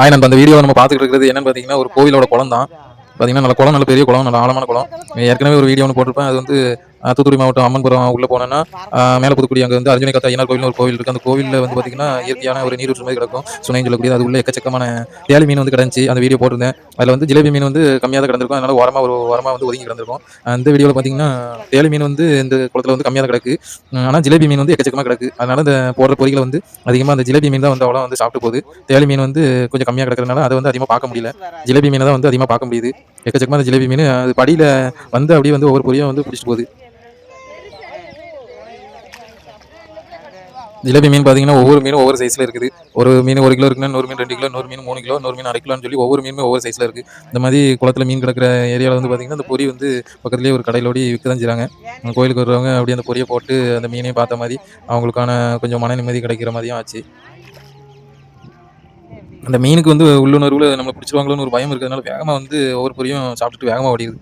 ஆய் நம்ம அந்த வீடியோ நம்ம பார்த்துட்டு இருக்கிறது என்னன்னு பார்த்தீங்கன்னா ஒரு கோவிலோட குளம் தான் பார்த்தீங்கன்னா நல்ல குளம் நல்ல பெரிய குளம் நல்ல ஆழமான குளம். ஏற்கனவே ஒரு வீடியோ ஒன்று போட்டிருப்பேன். அது வந்து தூத்துக்குடி மாவட்டம் அம்மன்புரம் உள்ளே போனோன்னா மேலே புதுக்குடி அங்கே வந்து அர்ஜுனை கத்தா ஐயனார் கோவில் ஒரு கோவில் இருக்குது அந்த கோவிலில் வந்து பார்த்தீங்கன்னா இயற்கையான ஒரு நீரூற்று மாதிரி கிடக்கும். சுனைன்னு சொல்லக்கூடிய அது உள்ள எக்கச்சக்கமான தேலி மீன் வந்து கிடந்துச்சு. அந்த வீடியோ போட்டிருந்தேன். அதில் வந்து ஜிலேபி மீன் வந்து கம்மியாக தான் கிடந்திருக்கும். அதனால் ஓரமாக ஒரு ஓரமாக வந்து ஒதுங்கி கிடந்திருக்கும். அந்த வீடியோவில் பார்த்தீங்கன்னா தேலி மீன் வந்து இந்த குளத்தில் வந்து கம்மியாக தான் கிடக்கு. ஆனால் ஜிலேபி மீன் வந்து எக்கச்சக்கமாக கிடக்கு. அதனால் இந்த போடுற பொறிகளை வந்து அதிகமாக அந்த ஜிலேபி மீன் தான் வந்து அவ்வளோ வந்து சாப்பிட்டு போகுது. தேலி மீன் வந்து கொஞ்சம் கம்மியாக கிடக்கிறதுனால அதை வந்து அதிகமாக பார்க்க முடியல. ஜிலேபி மீனை தான் வந்து அதிகமாக பார்க்க முடியுது. எக்கச்சக்கமாக அந்த ஜிலேபி மீன் அது படியில் வந்து அப்படியே வந்து ஒவ்வொரு பொரியும் வந்து பிடிச்சிட்டு போகுது. ஜிலேபி மீன் பார்த்தீங்கன்னா ஒவ்வொரு மீனும் ஒவ்வொரு சைஸில் இருக்குது. ஒரு மீன் ஒரு கிலோ இருக்குன்னா நூறு மீன் ரெண்டு கிலோ நூறு மீன் மூணு கிலோ நூறு மீன் அரை கிலோன்னு சொல்லி ஒவ்வொரு மீனுமே ஒவ்வொரு சைஸில் இருக்குது இந்த மாதிரி குளத்துல மீன் கிடக்கிற ஏரியாவில் வந்து பார்த்தீங்கன்னா அந்த பொரி வந்து பக்கத்துலேயே ஒரு கடையிலோடி விற்க தான் செய்கிறாங்க கோயிலுக்கு வருவாங்க அப்படியே அந்த பொரியை போட்டு அந்த மீனையும் பார்த்த மாதிரி அவங்களுக்கான கொஞ்சம் மன நிம்மதி கிடைக்கிற மாதிரியும் ஆச்சு. அந்த மீனுக்கு வந்து உள்ளுணர்வில் நம்மளை பிடிச்சிருவாங்களோன்னு ஒரு பயம் இருக்கிறதுனால வேகமாக வந்து ஒவ்வொரு பொரியும் சாப்பிட்டுட்டு வேகமாக ஓடிடுது.